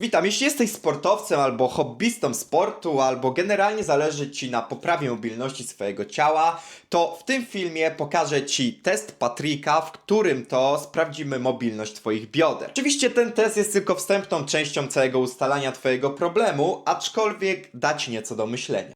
Witam, jeśli jesteś sportowcem albo hobbystą sportu, albo generalnie zależy Ci na poprawie mobilności swojego ciała, to w tym filmie pokażę Ci test Patryka, w którym to sprawdzimy mobilność Twoich bioder. Oczywiście ten test jest tylko wstępną częścią całego ustalania Twojego problemu, aczkolwiek da Ci nieco do myślenia.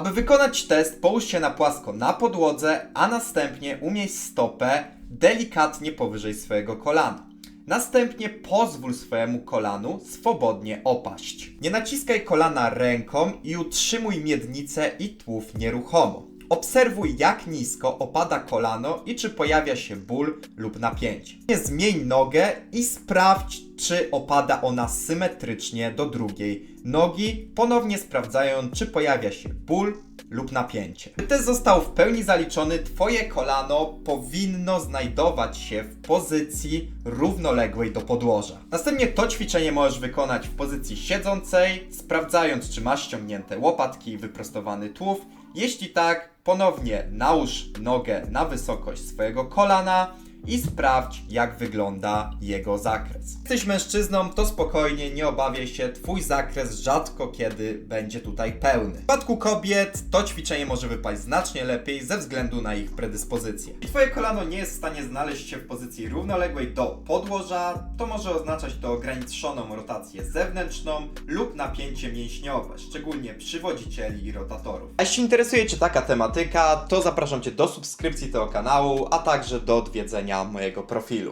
Aby wykonać test, połóż się na płasko na podłodze, a następnie umieść stopę delikatnie powyżej swojego kolana. Następnie pozwól swojemu kolanu swobodnie opaść. Nie naciskaj kolana ręką i utrzymuj miednicę i tułów nieruchomo. Obserwuj jak nisko opada kolano i czy pojawia się ból lub napięcie. Zmień nogę i sprawdź czy opada ona symetrycznie do drugiej nogi, ponownie sprawdzając czy pojawia się ból lub napięcie. Gdy test został w pełni zaliczony, Twoje kolano powinno znajdować się w pozycji równoległej do podłoża. Następnie to ćwiczenie możesz wykonać w pozycji siedzącej, sprawdzając czy masz ściągnięte łopatki i wyprostowany tułów. Jeśli tak, ponownie nałóż nogę na wysokość swojego kolana i sprawdź, jak wygląda jego zakres. Jesteś mężczyzną, to spokojnie, nie obawiaj się, twój zakres rzadko kiedy będzie tutaj pełny. W przypadku kobiet to ćwiczenie może wypaść znacznie lepiej ze względu na ich predyspozycje. Jeśli twoje kolano nie jest w stanie znaleźć się w pozycji równoległej do podłoża, to może oznaczać to ograniczoną rotację zewnętrzną lub napięcie mięśniowe, szczególnie przywodzicieli i rotatorów. A jeśli interesuje Cię taka tematyka, to zapraszam Cię do subskrypcji tego kanału, a także do odwiedzenia mojego profilu.